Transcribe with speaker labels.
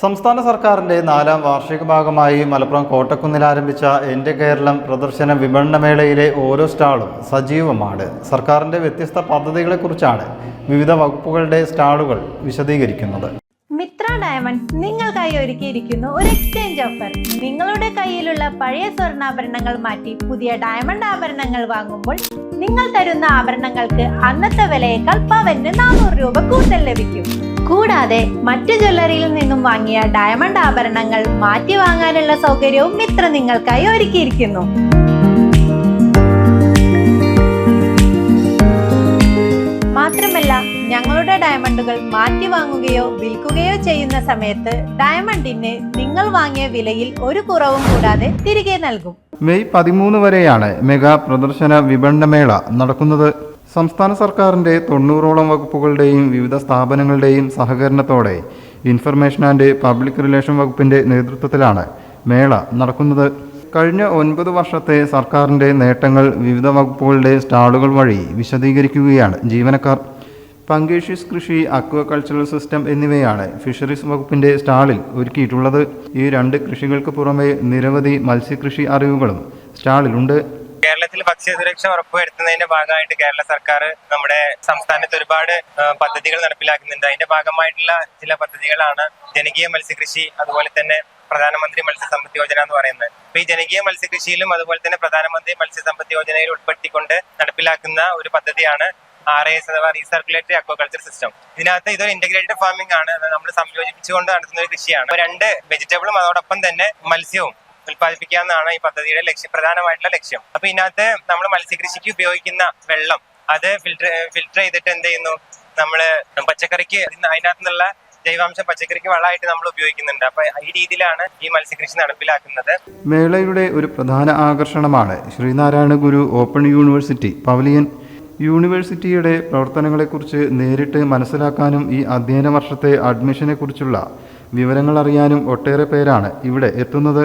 Speaker 1: സംസ്ഥാന സർക്കാരിന്റെ നാലാം വാർഷിക ഭാഗമായി മലപ്പുറം കോട്ടക്കുന്നിൽ ആരംഭിച്ച എന്റെ കേരളം പ്രദർശന വിപണനമേളയിലെ ഓരോ സ്റ്റാളും സജീവമാണ്. സർക്കാരിന്റെ വ്യത്യസ്ത പദ്ധതികളെക്കുറിച്ചാണ് വിവിധ വകുപ്പുകളുടെ സ്റ്റാളുകൾ വിശദീകരിക്കുന്നത്.
Speaker 2: മിത്ര ഡയമണ്ട് നിങ്ങൾക്കായി ഒരുക്കിയിരിക്കുന്നു ഒരു എക്സ്ചേഞ്ച് ഓഫർ. നിങ്ങളുടെ കയ്യിലുള്ള പഴയ സ്വർണാഭരണങ്ങൾ മാറ്റി പുതിയ ഡയമണ്ട് ആഭരണങ്ങൾ വാങ്ങുമ്പോൾ നിങ്ങൾ തരുന്ന ആഭരണങ്ങൾക്ക് അന്നത്തെ വിലയേക്കാൾ പവന് നാനൂറ് രൂപ കൂടുതൽ ലഭിക്കും. കൂടാതെ മറ്റു ജ്വല്ലറിയിൽ നിന്നും വാങ്ങിയ ഡയമണ്ട് ആഭരണങ്ങൾ മാറ്റി വാങ്ങാനുള്ള സൗകര്യവും മിത്ര നിങ്ങൾക്കായി ഒരുക്കിയിരിക്കുന്നു. മാത്രമല്ല ഞങ്ങളുടെ ഡയമണ്ടുകൾ മാറ്റി വാങ്ങുകയോ വിൽക്കുകയോ ചെയ്യുന്ന സമയത്ത് ഡയമണ്ടിന് നിങ്ങൾ വാങ്ങിയ വിലയിൽ ഒരു കുറവും കൂടാതെ തിരികെ നൽകും.
Speaker 1: മെയ് പതിമൂന്ന് വരെയാണ് മെഗാ പ്രദർശന വിപണനമേള നടക്കുന്നത്. സംസ്ഥാന സർക്കാരിന്റെ തൊണ്ണൂറോളം വകുപ്പുകളുടെയും വിവിധ സ്ഥാപനങ്ങളുടെയും സഹകരണത്തോടെ ഇൻഫർമേഷൻ ആൻഡ് പബ്ലിക് റിലേഷൻ വകുപ്പിന്റെ നേതൃത്വത്തിലാണ് മേള നടക്കുന്നത്. കഴിഞ്ഞ ഒൻപത് വർഷത്തെ സർക്കാരിന്റെ നേട്ടങ്ങൾ വിവിധ വകുപ്പുകളുടെ സ്റ്റാളുകൾ വഴി വിശദീകരിക്കുകയാണ് ജീവനക്കാർ. പങ്കേഷ്യസ് കൃഷി അക്വാകൾച്ചറൽ സിസ്റ്റം എന്നിവയാണ് ഫിഷറീസ് വകുപ്പിന്റെ സ്റ്റാളിൽ ഒരുക്കിയിട്ടുള്ളത്. ഈ രണ്ട് കൃഷികൾക്ക് പുറമെ നിരവധി മത്സ്യകൃഷി അറിവുകളും സ്റ്റാളിലുണ്ട്.
Speaker 3: കേരളത്തിൽ ഭക്ഷ്യസുരക്ഷ ഉറപ്പുവരുത്തുന്നതിന്റെ ഭാഗമായിട്ട് കേരള സർക്കാർ നമ്മുടെ സംസ്ഥാനത്ത് ഒരുപാട് പദ്ധതികൾ നടപ്പിലാക്കുന്നുണ്ട്. അതിന്റെ ഭാഗമായിട്ടുള്ള ചില പദ്ധതികളാണ് ജനകീയ മത്സ്യകൃഷി അതുപോലെ തന്നെ പ്രധാനമന്ത്രി മത്സ്യസമ്പത്ത് യോജന എന്ന് പറയുന്നത്. അപ്പൊ ഈ ജനകീയ മത്സ്യകൃഷിയിലും അതുപോലെ തന്നെ പ്രധാനമന്ത്രി മത്സ്യസമ്പത്ത് യോജനയിൽ ഉൾപ്പെടുത്തിക്കൊണ്ട് നടപ്പിലാക്കുന്ന ഒരു പദ്ധതിയാണ് ആർ എസ് അഥവാ റീസർക്കുലേറ്ററി അക്വാകൾച്ചർ സിസ്റ്റം ഇതിനകത്ത് ഇതൊരു ഇന്റഗ്രേറ്റഡ് ഫാമിംഗ് ആണ്. നമ്മൾ സംയോജിപ്പിച്ചുകൊണ്ട് നടത്തുന്ന ഒരു കൃഷിയാണ്. രണ്ട് വെജിറ്റബിളും അതോടൊപ്പം തന്നെ മത്സ്യവും. ഉൽപ്പാദിപ്പിക്കാവുന്നതാണ് ഈ പദ്ധതിയുടെ ലക്ഷ്യം പ്രധാനമായിട്ടുള്ള ലക്ഷ്യം. അപ്പൊ ഇതിനകത്ത് നമ്മൾ മത്സ്യകൃഷിക്ക് ഉപയോഗിക്കുന്ന വെള്ളം അത് ഫിൽട്ടർ ഫിൽട്ടർ ചെയ്തിട്ട് എന്ത് ചെയ്യുന്നു? നമ്മൾ പച്ചക്കറിക്ക് അതിനകത്തുനിന്നുള്ള അതിനകത്ത് നിന്നുള്ള ജൈവാംശം പച്ചക്കറിക്ക് വളമായിട്ട് നമ്മൾ ഉപയോഗിക്കുന്നുണ്ട്. അപ്പൊ ഈ രീതിയിലാണ് ഈ മത്സ്യകൃഷി നടപ്പിലാക്കുന്നത്.
Speaker 1: മേളയുടെ ഒരു പ്രധാന ആകർഷണമാണ് Sreenarayana Guru open university. Pavilion യൂണിവേഴ്സിറ്റിയുടെ പ്രവർത്തനങ്ങളെക്കുറിച്ച് നേരിട്ട് മനസ്സിലാക്കാനും ഈ അധ്യയന വർഷത്തെ അഡ്മിഷനെക്കുറിച്ചുള്ള വിവരങ്ങൾ അറിയാനും ഒട്ടേറെ പേരാണ് ഇവിടെ എത്തുന്നത്.